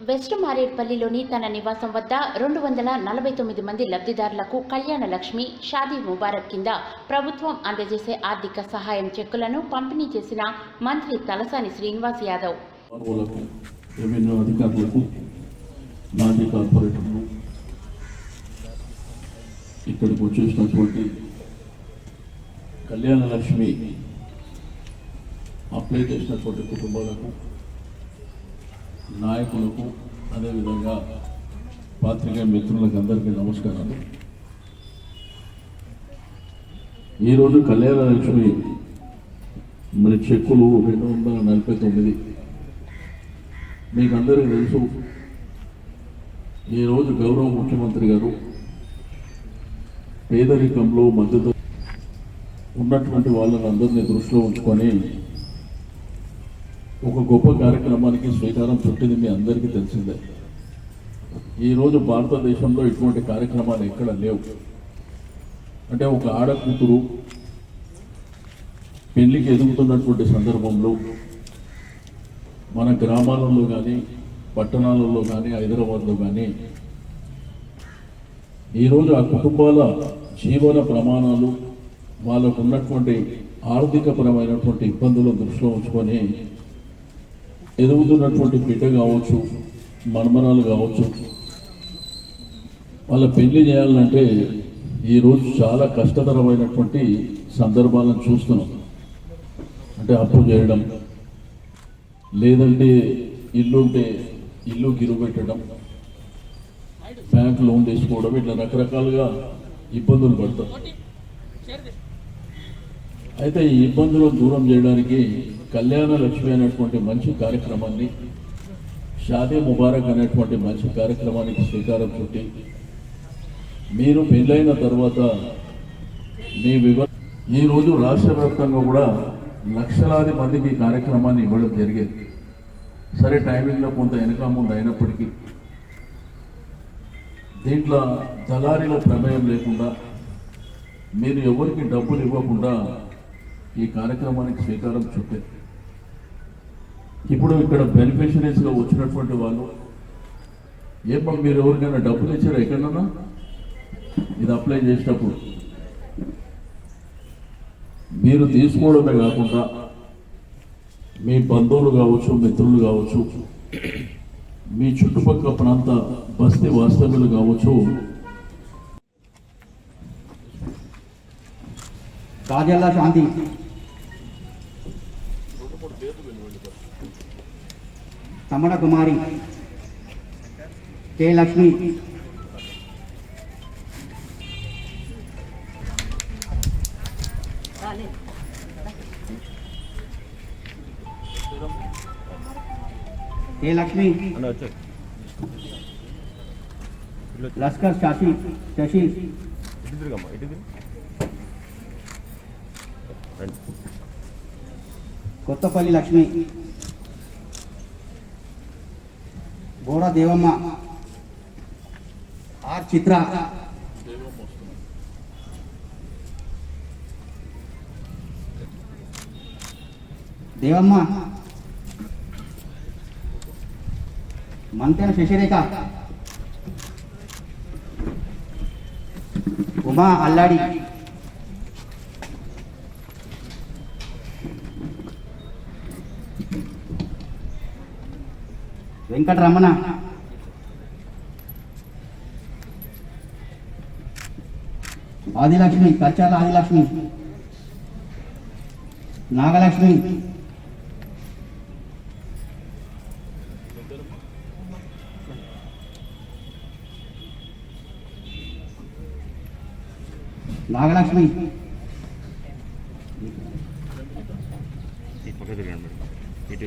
West మారేడ్పల్లిలోని తన నివాసం వద్ద రెండు వందల నలభై తొమ్మిది మంది లబ్ధిదారులకు కళ్యాణ లక్ష్మి షాదీ ముబారక్ కింద ప్రభుత్వం అందజేసే ఆర్థిక సహాయం చెక్కులను పంపిణీ చేసిన మంత్రి తలసాని శ్రీనివాస్ యాదవ్. అధికారులకు ఇక్కడికి వచ్చేసినటువంటి కళ్యాణ లక్ష్మి అప్లై చేసినటువంటి కుటుంబాలకు నాయకులకు అదేవిధంగా పాత్రికేయ మిత్రులకు అందరికీ నమస్కారాలు. ఈరోజు కళ్యాణ లక్ష్మి మరి చెక్కులు రెండు వందల నలభై తొమ్మిది. మీకు అందరికీ తెలుసు ఈరోజు గౌరవ ముఖ్యమంత్రి గారు పేదరికంలో మద్దతు ఉన్నటువంటి వాళ్ళని అందరినీ దృష్టిలో ఉంచుకొని ఒక గొప్ప కార్యక్రమానికి శ్రీకారం చుట్టింది మీ అందరికీ తెలిసిందే. ఈరోజు భారతదేశంలో ఇటువంటి కార్యక్రమాలు ఎక్కడ లేవు. అంటే ఒక ఆడ కూతురు పెళ్ళికి ఎదుగుతున్నటువంటి సందర్భంలో మన గ్రామాలలో కానీ పట్టణాలలో కానీ హైదరాబాద్లో కానీ ఈరోజు ఆ కుటుంబాల జీవన ప్రమాణాలు వాళ్ళకు ఉన్నటువంటి ఆర్థికపరమైనటువంటి ఇబ్బందులను దృష్టిలో ఉంచుకొని ఎదుగుతున్నటువంటి బిడ్డ కావచ్చు మన్మరాలు కావచ్చు వాళ్ళ పెళ్ళి చేయాలంటే ఈరోజు చాలా కష్టతరమైనటువంటి సందర్భాలను చూస్తున్నాం. అంటే అప్పు చేయడం లేదంటే ఇల్లు ఉంటే ఇల్లు గిరు పెట్టడం బ్యాంక్ లోన్ తీసుకోవడం ఇట్లా రకరకాలుగా ఇబ్బందులు పడతాం. అయితే ఈ ఇబ్బందులు దూరం చేయడానికి కళ్యాణ లక్ష్మి అనేటువంటి మంచి కార్యక్రమాన్ని షాదీ ముబారక్ అనేటువంటి మంచి కార్యక్రమానికి శ్రీకారం చుట్టి మీరు పెళ్ళైన తర్వాత మీ వివ ఈరోజు రాష్ట్ర వ్యాప్తంగా కూడా లక్షలాది మందికి ఈ కార్యక్రమాన్ని ఇవ్వడం జరిగేది. సరే టైమింగ్లో కొంత వెనక ముందు అయినప్పటికీ దీంట్లో దళారీల ప్రమేయం లేకుండా మీరు ఎవరికి డబ్బులు ఇవ్వకుండా ఈ కార్యక్రమానికి శ్రీకారం చుట్టారు ఇప్పుడు ఇక్కడ బెనిఫిషరీస్గా వచ్చినటువంటి వాళ్ళు ఏమో మీరు ఎవరికైనా డబ్బులు ఇచ్చారు ఎక్కడన్నా? ఇది అప్లై చేసేటప్పుడు. మీరు తీసుకోవడమే కాకుండా మీ బంధువులు కావచ్చు మిత్రులు కావచ్చు మీ చుట్టుపక్కల ప్రాంత బస్తీ వాస్తవ్యులు కావచ్చు రాజల్లా శాంతి తమడ కుమారి K Lakshmi K Lakshmi? Laskar Sasi Sasi. Kothapalli Lakshmi. Goda Devamma. R Chitra. Devamma. Mantena Sasirekha? Uma Alladi. Venkataramana. Adilakshmi Kachala Adilakshmi. Nagalakshmi. Nagalakshmi ఇటు